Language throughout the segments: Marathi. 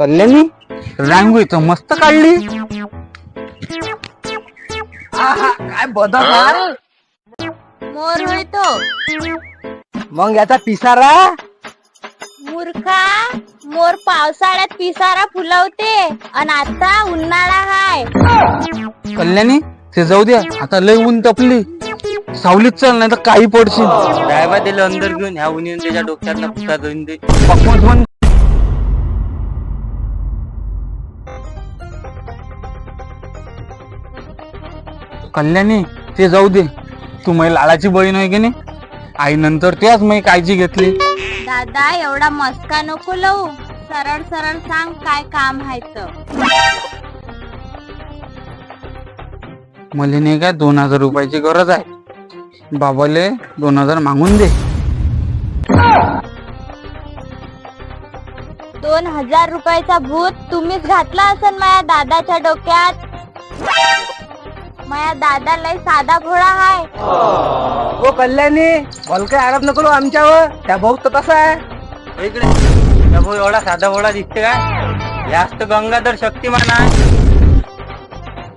कल्याणी रांगोळी तर मस्त काढली. आहा, काय बदल मोर होय तो मग याचा पिसारा? मूर्खा मोर पावसाळ्यात पिसारा फुलवते आणि आता उन्हाळा हाय. कल्याणी ते जाऊ द्या आता लय ऊन तपली. सावलीत चल नाही तर काही पडशील. ड्रायव्हर दिलं अंदर घेऊन ह्या उन्हीन त्याच्या डोक्यात फुटा देऊन दे. पकवत कल्याणी ते जाऊ दे. तू माझी लाडाची बहीण आहे की नाही? आई नंतर त्याच मी काळजी घेतली. दादा एवढा मस्का नको लवू. सरळ सरळ सांग काय काम आहे तर मला नाही काय दोन हजार रुपयाची गरज आहे. बाबाले दोन हजार मागून दे. दोन हजार रुपयाचा भूत तुम्हीच घातला असेल माझ्या दादाच्या डोक्यात. माझ्या दादा लय साधा भोळा हाय. हो कल्याणी काय आरोप नको आमच्यावर. त्या भाऊ तर तसा आहे. हो इकडे. त्या भाऊ एवढा साधा भोळा दिसते काय जास्त गंगाधर शक्तिमान आहे.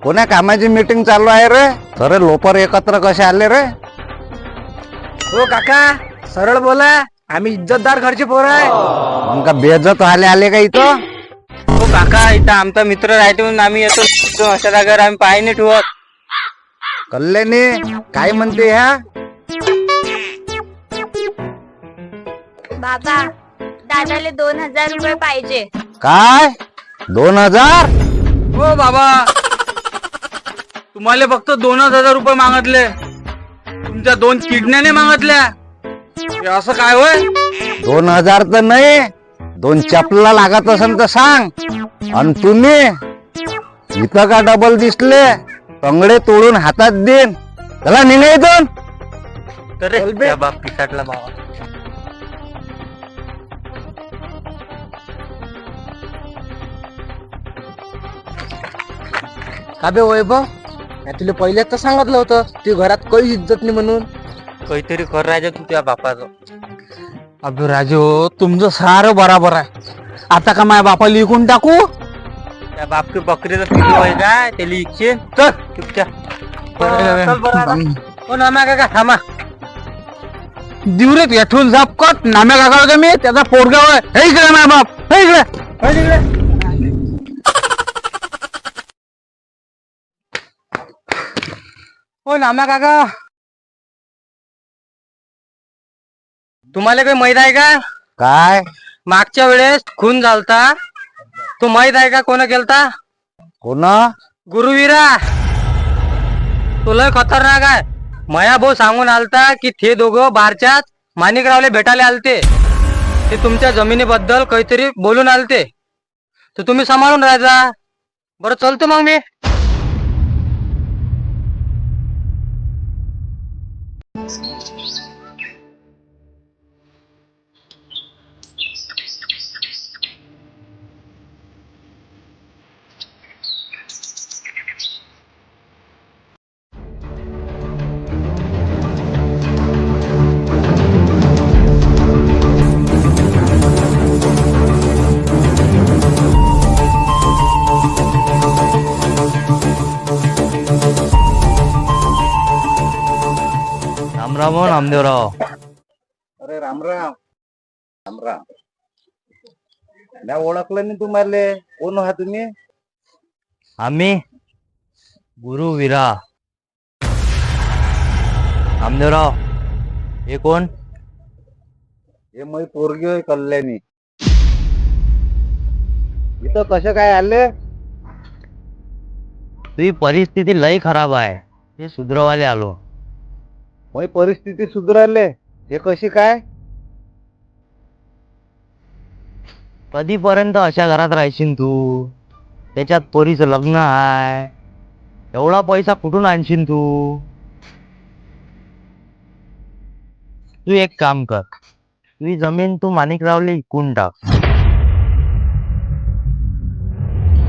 कोण्या कामाची मीटिंग चालू आहे रे? सरे लोपर एकत्र कसे आले रे? हो काका सरळ बोला. आम्ही इज्जतदार घरचे पोर आहे. मग का बेजत आले आले का इथं? हो काका इथं आमचा मित्र राहते म्हणून आम्ही येतो. अशा जागेवर आम्ही पाय नाही ठेवत. कल्याणी काय म्हणते ह्या? बाबा दादाले दोन हजार रुपये पाहिजे. काय? दोन हजार? हो बाबा. तुम्हाला फक्त दोनच हजार रुपये मागितले. तुमच्या दोन किडण्याने मागितल्या. हे असं काय होय? दोन हजार तर नाही दोन चपला लागत असेल तर सांग. आणि तुम्ही इथं का डबल दिसले? टंगडे तोडून हातात देईन. चला निघा इथून तर बाप पिसाटला बाबा का बे वैभव? मी तुला पहिल्याच तर सांगितलं होतं ती घरात काही इज्जत नाही म्हणून. काहीतरी कर राजा तू त्या बापाचं. अबे राजो तुमचं सारं बराबर आहे. आता का माझ्या बापाला विकून टाकू? त्या बापकी बकरीचं काय? त्याला इच्छे चल चुपचाप. चल बरं आता. हो थांबा. दिवरेत येठून जाप कट नाम्या काका का मी त्याचा पोरगा होय हे इकडे माझ्या बाप. हे इकडे. हे इकडे हो नाम्या काका तुम्हाला काही माहीत आहे का? काय? मागच्या वेळेस खून झालता. तो माहीत आहे का कोण केलता कोण? गुरुवीरा. तो लय खतरनाक आहे. मया भाऊ सांगून आलता की ते दोघं बारच्यात माणिकरावले भेटायला आलते. ते तुमच्या जमिनीबद्दल काहीतरी बोलून आलते. तर तुम्ही सांभाळून राहायचा बरं चलतो मग मी. रामराव नामदेवराव अरे रामराम. रामराम. नाही ओळखलं नाही तुम्हाला कोण आहात तुम्ही? आम्ही गुरुवीरा नामदेवराव हे कोण? हे मै पोरगी होय कल्याणी. इथं कसं काय आले? तुझी परिस्थिती लय खराब आहे. ते सुधरवाले आलो. मै परिस्थिती सुधारले. हे कशी काय? कधीपर्यंत अशा घरात राहशील तू? त्याच्यात पोरीचं लग्न आहे एवढा पैसा कुठून आणशील तू? तू एक काम कर. तुझी जमीन तू माणिकरावले विकून टाक.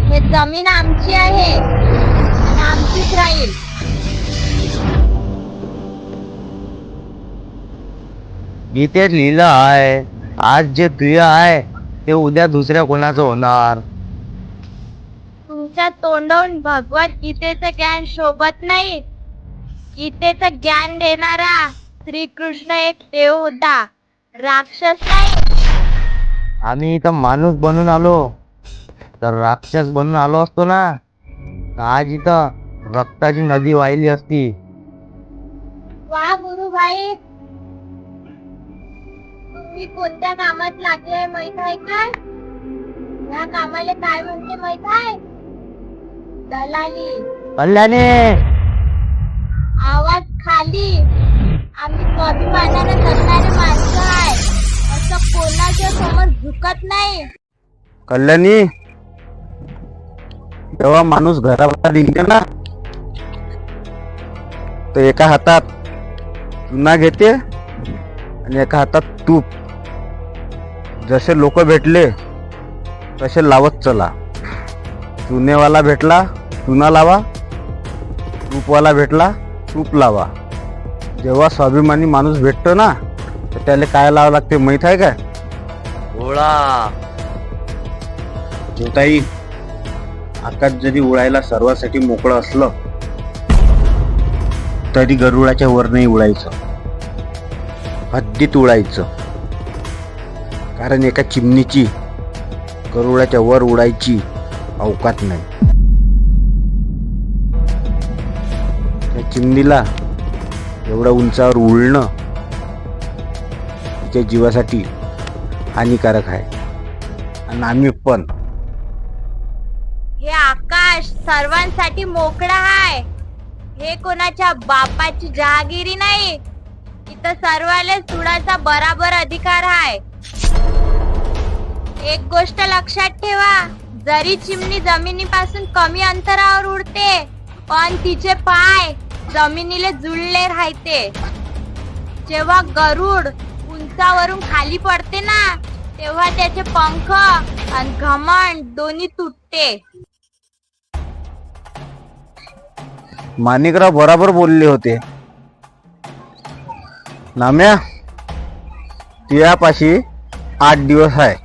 हे जमीन आमची आहे. गीतेत लिहिलं आहे. आज जे तुझं आहे ते उद्या दुसऱ्या कोणाचं होणार? तुमच्या तोंडावून भगवद्गीतेचं ज्ञान शोभत नाही. गीतेचं ज्ञान देणारा श्रीकृष्ण एक देव होता. राक्षस नाही. आम्ही इथं माणूस बनून आलो. तर राक्षस बनून आलो असतो ना? तर आज इथं रक्ताची नदी वाहिली असती. वा गुरुबाई तुम्ही कोणत्या कामात लागले माहीत आहे का? या कामाला काय म्हणते माहीत आहे? दलाली. कल्याणी! आवाज खाली. आम्ही स्वाभिमानाने जगणारे माणसं आहे. असं कोणाच्या समोर झुकत नाही. कल्याणी! जेव्हा माणूस घराबाहेर निघते ना तर एका हातात चुना घेते आणि एका हातात तूप. जसे लोक भेटले तसे लावत चला. चुनेवाला भेटला चुना लावा. तूपवाला भेटला तूप लावा. जेव्हा स्वाभिमानी माणूस भेटतो ना तर त्याला काय लावावं लागते माहीत आहे काय? गोळा ताई आकाश जरी उडायला सर्वांसाठी मोकळं असलं तरी गरुडाच्या वर नाही उडायचं हद्दीत उडायचं कारण एका चिमणीची गरुडाच्या वर उडायची अवकात नाही. त्या चिमणीला एवढ्या उंचावर उडणं तिच्या जीवासाठी हानिकारक आहे. आणि आम्ही पण. हे आकाश सर्वांसाठी मोकळा आहे हे कोणाच्या बापाची जहागिरी नाही. इथं सर्वाले सुडाचा बराबर अधिकार आहे एक गोष्ट लक्षात ठेवा. जरी चिमणी जमिनीपासून कमी अंतरावर उडते पण तिचे पाय जमिनीला जुळले राहते. जेव्हा गरुड उंचावरून खाली पडते ना तेव्हा त्याचे पंख आणि घमंड दोन्ही तुटते. माणिकराव बराबर बोलले होते. नाम्या तुझ्यापाशी आठ दिवस आहे.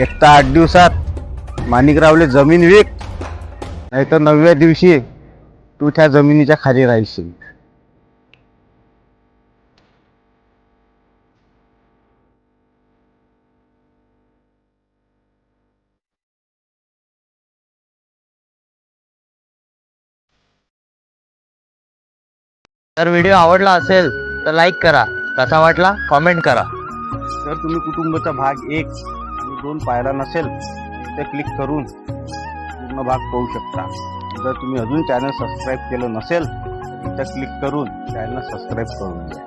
एक तर आठ दिवसात माणिकरावले जमीन विक नाही तर नवव्या दिवशी तू त्या जमिनीच्या खाली राहशील. तर व्हिडिओ आवडला असेल तर लाईक करा कसा वाटला कॉमेंट करा. जर तुम्ही कुटुंबाचा भाग एक. दोन पाहिला नसेल ते क्लिक करून पूर्ण भाग पाहू शकता. जर तुम्ही अजून चॅनल सबस्क्राईब केलं नसेल तर क्लिक करून चॅनल सबस्क्राईब करून घ्या.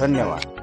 धन्यवाद.